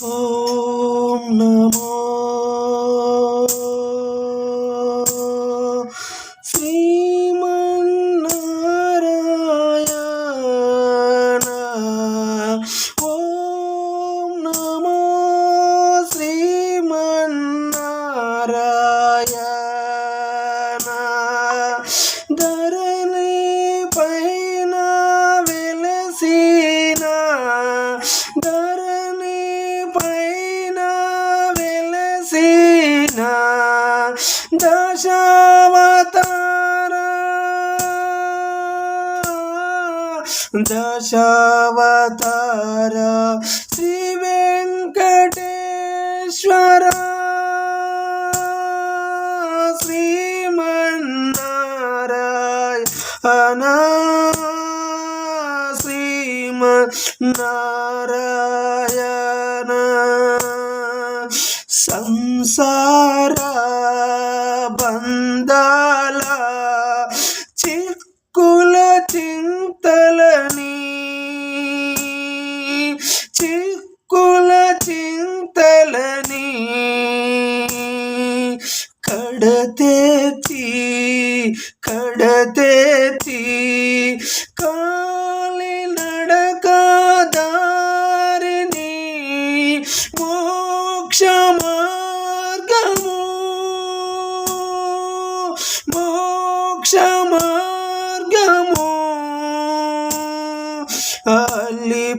ఓం నమో దశావతార శ్రీ వెంకటేశ్వర శ్రీమన్నారాయణ శ్రీమన్నారాయణ సంసార చిక్కుల చింతలని కడతేతి కడతేతి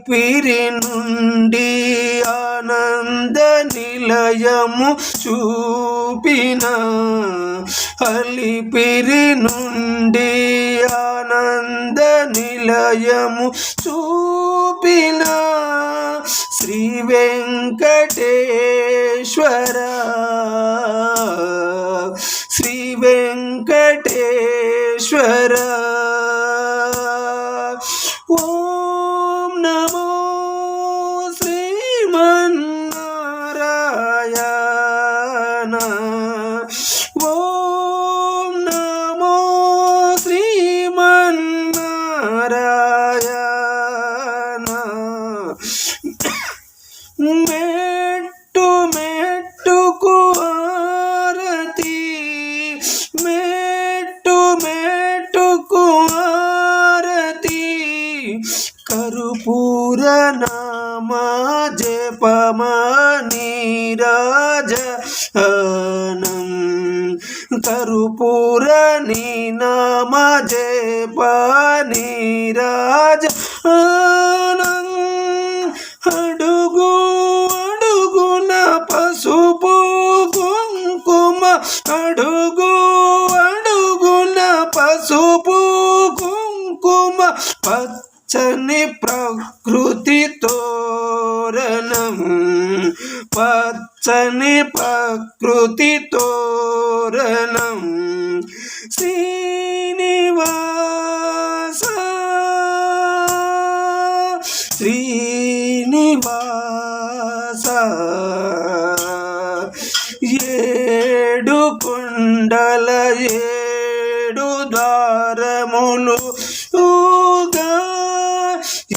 ఊపిరి నుండి ఆనంద నిలయము చూపిన అలిపిరి నుండి ఆనంద నిలయము చూపిన శ్రీ వెంకటేశ్వర. శ్రీ వెంకటేశ్వర. మెట్టు మెట్టుకు ఆరతి మెట్టు మెట్టుకు ఆరతి కరుపూర నామ జపమని రాజనం కరుపూర నీ నామ జపని రాజ అడుగు అడుగు అడుగున పసుపు కుంకుమ పచ్చని ప్రకృతి తోరణం. పచ్చని ప్రకృతి తోరణం. శ్రీనివాస శ్రీనివాస. కుండల ఏడు ద్వారములు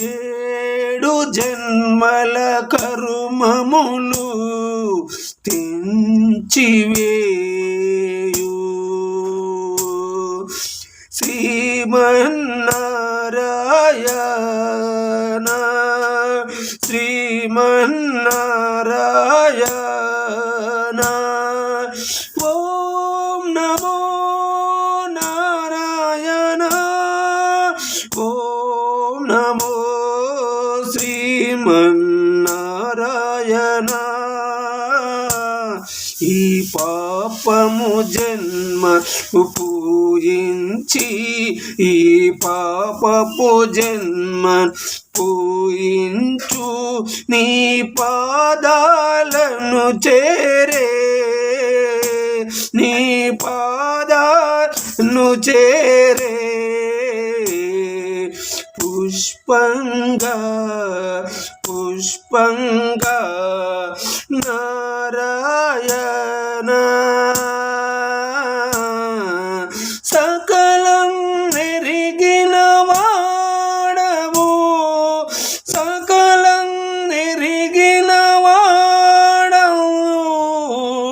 ఏడు జన్మల కరుమములు తెంచివేయు. శ్రీమన్నారాయణ శ్రీమన్నారాయణ శ్రీమన్నారాయణ. ఈ పాపము జన్మ పూయించి ఈ పాపపు జన్మ పూయించు నీ పాదాలను చేరే నీ పాదాలను చేరే. పుష్పంగా పుష్పంగా నారాయణ. సకలం నెరిగిన వాడవు. సకలం నెరిగిన వాడవు.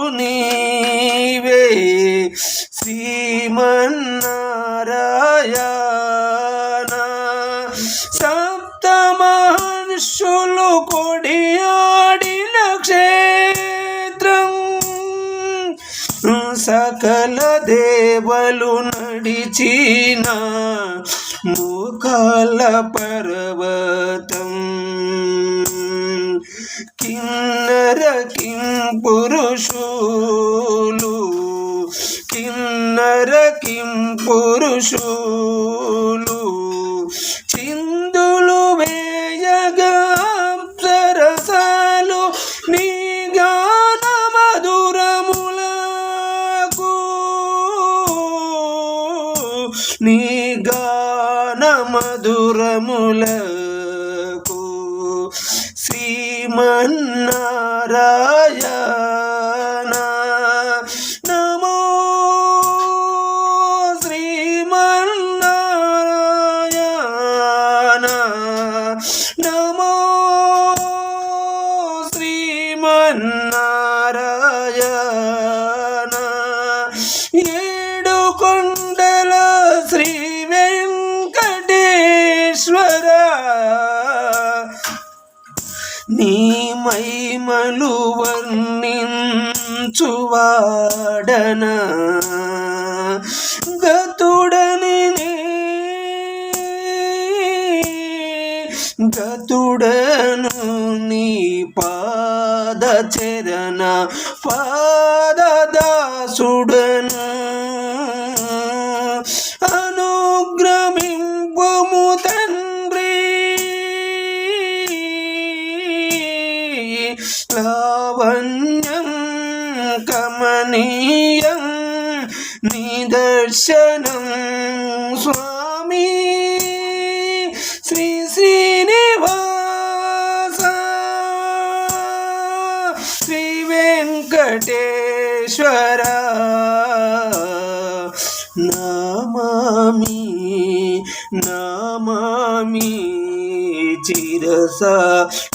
నీవే శ్రీమన్నారాయణ. సప్తమహర్షు సకల దేవలు నడిచిన మూకాల పర్వత మధురములకు శ్రీమన్నారాయణ నమో శ్రీమన్నారాయణ నమో నీ మైమలు వర్ణించువాడన. గతుడని గతుడను నీ పాద చరణ పాదదాసుడను కమనీయం నిదర్శనం స్వామి శ్రీ శ్రీనివాస శ్రీ వెంకటేశ్వర నామామి నామామి చిరస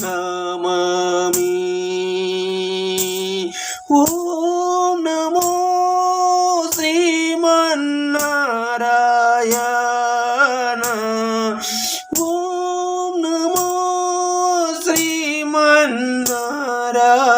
నామామి